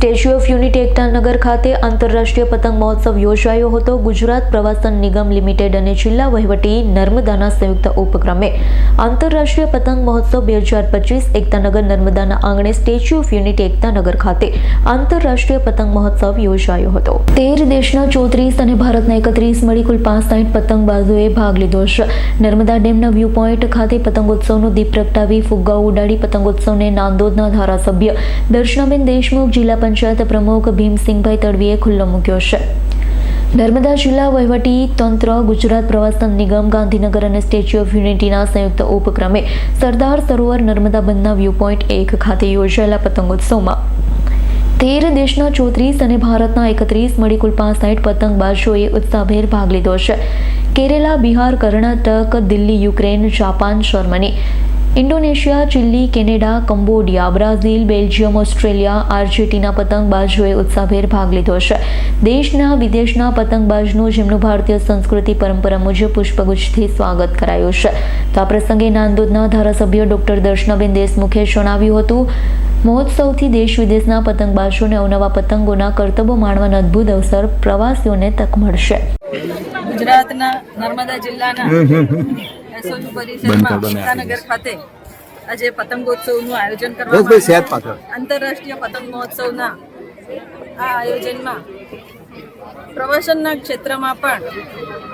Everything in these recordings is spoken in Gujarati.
સ્ટેચ્યુ ઓફ યુનિટી એકતાનગર ખાતે આંતરરાષ્ટ્રીય પતંગ મહોત્સવ યોજાયો હતો. ગુજરાત પ્રવાસન નિગમ લિમિટેડ અને જિલ્લા વહીવટી નર્મદાના સંયુક્ત ઉપક્રમે આંતરરાષ્ટ્રીય પતંગ મહોત્સવ બે હજાર પચીસ એકતાનગર નર્મદાના આંગણે સ્ટેચ્યુ ઓફ યુનિટી એકતાનગર ખાતે આંતરરાષ્ટ્રીય પતંગ મહોત્સવ યોજાયો હતો. તેર દેશના ચોત્રીસ અને ભારતના એકત્રીસ મળી કુલ પાંસઠ પતંગબાજોએ ભાગ લીધો છે. નર્મદા ડેમના વ્યૂ પોઈન્ટ ખાતે પતંગોત્સવનો દીપ પ્રગટાવી ફુગ્ગાઓ ઉડાડી પતંગોત્સવને નાંદોદના ધારાસભ્ય દર્શનાબેન દેશમુખ, જિલ્લા પંચાયત પ્રમુખ ભીમસિંહભાઈ તડવીએ ખુલ્લો મૂક્યો છે. નર્મદા જિલ્લા વહીવટી તંત્ર, ગુજરાત પ્રવાસન નિગમ, ગાંધીનગર અને સ્ટેચ્યુ ઓફ યુનિટીના સંયુક્ત ઉપક્રમે સરદાર સરોવર નર્મદા બંધના વ્યૂ પોઈન્ટ એક ખાતે યોજાયેલા પતંગોત્સવમાં. તેર દેશના ચોત્રીસ અને ભારતના એકત્રીસ મળી કુલ પાંસઠ પતંગબાજોએ ઉત્સાહભેર ભાગ લીધો છે. Kerala, Bihar, Karnataka, Delhi, Ukraine, Japan, Germany Indonesia Chile Canada Cambodia Brazil Belgium Australia Argentina પતંગબાજોએ ઉત્સાહભેર ભાગ લીધો છે. દેશના વિદેશના પતંગબાજનું જેમનું ભારતીય સંસ્કૃતિ પરંપરા મુજબ પુષ્પગુચ્છથી સ્વાગત કરાયું છે. તો આ પ્રસંગે નાંદોદના ધારાસભ્ય ડોક્ટર દર્શનાબેન દેશમુખે જણાવ્યું હતું મહોત્સવથી દેશ વિદેશના પતંગબાજોને અવનવા પતંગોના કરતબો માણવાનો અદ્ભુત અવસર પ્રવાસીઓને તક મળશે. ગુજરાતના નર્મદા જિલ્લાના એસઓયુ પરિસરમાં એકતાનગર ખાતે આજે પતંગોત્સવનું આયોજન કરવામાં. આંતરરાષ્ટ્રીય પતંગ મહોત્સવના આ આયોજનમાં પ્રવાસનના ક્ષેત્રમાં પણ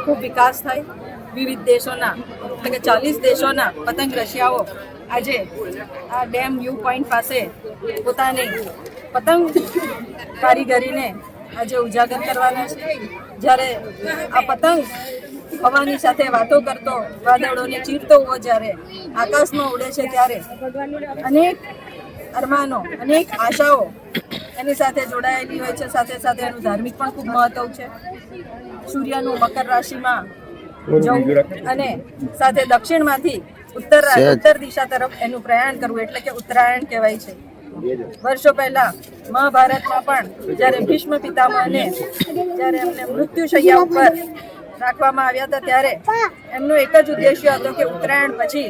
ખૂબ વિકાસ થાય. વિવિધ દેશોના એટલે કે ચાલીસ દેશોના પતંગ રશિયાઓ આજે આ ડેમ વ્યૂ પોઈન્ટ પાસે પોતાની પતંગ કારીગરીને આજે ઉજાગર કરવાના છે. જ્યારે આ પતંગ હવાની સાથે વાતો કરતો વાદળોને ચીરતો હોવો જ્યારે આકાશમાં ઉડે છે ત્યારે અનેક અરમાનો અનેક આશાઓ એની સાથે જોડાયેલી હોય છે. સાથે સાથે એનું ધાર્મિક પણ ખૂબ મહત્વ છે. સૂર્યનું મકર રાશિમાં અને સાથે દક્ષિણમાંથી ઉત્તર ઉત્તર દિશા તરફ એનું પ્રયાણ કરવું એટલે કે ઉત્તરાયણ કહેવાય છે. વર્ષો પહેલા મહાભારતમાં પણ જ્યારે ભીષ્મ પિતામહને જ્યારે એમને મૃત્યુશૈયા ઉપર રાખવામાં આવ્યા હતા ત્યારે એમનો એક જ ઉદ્દેશ્ય હતો કે ઉત્તરાયણ પછી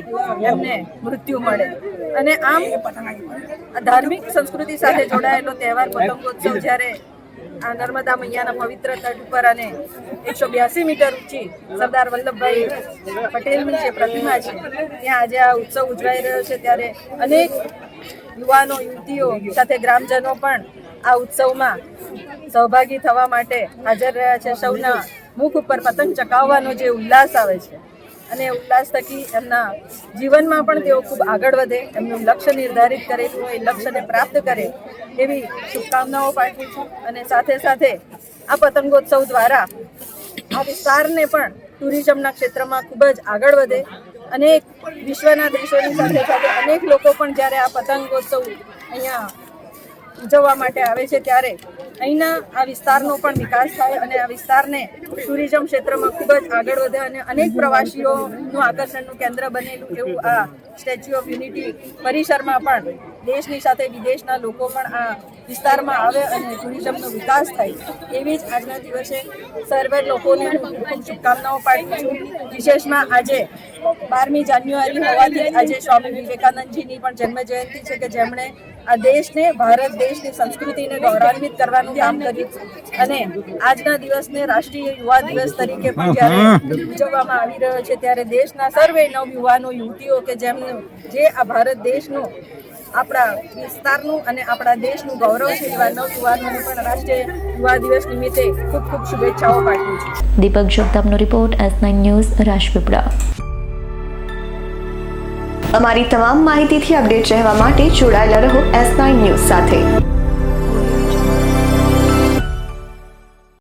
એમને મૃત્યુ મળે. અને આમ ધાર્મિક સંસ્કૃતિ સાથે જોડાયેલો તહેવાર પતંગોત્સવ જ્યારે આ નર્મદા મૈયાના પવિત્ર તટ ઉપર અને એકસો બ્યાસી મીટર ઊંચી સરદાર વલ્લભભાઈ પટેલની જે પ્રતિમા છે, ત્યાં આજે આ ઉત્સવ ઉજવાઈ રહ્યો છે ત્યારે અનેક યુવાનો, યુવતીઓ સાથે ગ્રામજનો પણ આ ઉત્સવમાં સહભાગી થવા માટે હાજર રહ્યા છે. સૌના મુખ ઉપર પતંગ ચકાવવાનો જે ઉલ્લાસ આવે છે, અને ઉલ્લાસ થકી એમના જીવનમાં પણ તેઓ ખૂબ આગળ વધે, એમનું લક્ષ્ય નિર્ધારિત કરે હોય એ લક્ષ્યને પ્રાપ્ત કરે એવી શુભકામનાઓ પાઠવું છું. અને સાથે સાથે આ પતંગોત્સવ દ્વારા આ વિસ્તારને પણ ટુરિઝમના ક્ષેત્રમાં ખૂબ જ આગળ વધે. અનેક વિશ્વના દેશોની સાથે સાથે અનેક લોકો પણ જ્યારે આ પતંગોત્સવ અહીંયા ઉજવવા માટે આવે છે, ત્યારે અહીંના આ વિસ્તારનો પણ વિકાસ થાય અને આ વિસ્તારને ટુરિઝમ ક્ષેત્રમાં ખૂબ જ આગળ વધે અને અનેક પ્રવાસીઓનું આકર્ષણનું કેન્દ્ર બનેલું એવું આ સ્ટેચ્યુ ઓફ યુનિટી પરિસરમાં પણ દેશની સાથે વિદેશના લોકો પણ આ વિસ્તારમાં આવે અને ટુરિઝમનો વિકાસ થાય. એવી જ આજના દિવસે સર્વે લોકોને હું શુભકામનાઓ પાડી છું. વિશેષમાં આજે બારમી જાન્યુઆરી હોવાથી આજે સ્વામી વિવેકાનંદજીની પણ જન્મ જયંતિ છે કે જેમણે આ દેશને, ભારત દેશની સંસ્કૃતિને ગૌરવાન્વિત કરવાનું કામ કર્યું. અને આજના દિવસને રાષ્ટ્રીય યુવા દિવસ તરીકે પણ જ્યારે ઉજવવામાં આવી રહ્યો છે ત્યારે દેશના સર્વે નવ યુવાનો યુવતીઓ કે જેમનું જે આ ભારત દેશનું આપણા વિસ્તારનું અને આપણા દેશનું ગૌરવ છે એવા નવ યુવાનોને પણ રાષ્ટ્રીય યુવા દિવસ નિમિત્તે ખૂબ ખૂબ શુભેચ્છાઓ પાઠવું છું. Deepak જગતાપનો report S nine news Rajpipla. અમારી તમામ માહિતીથી અપડેટ રહેવા માટે જોડાયેલા રહો એસ નાઇન ન્યૂઝ સાથે.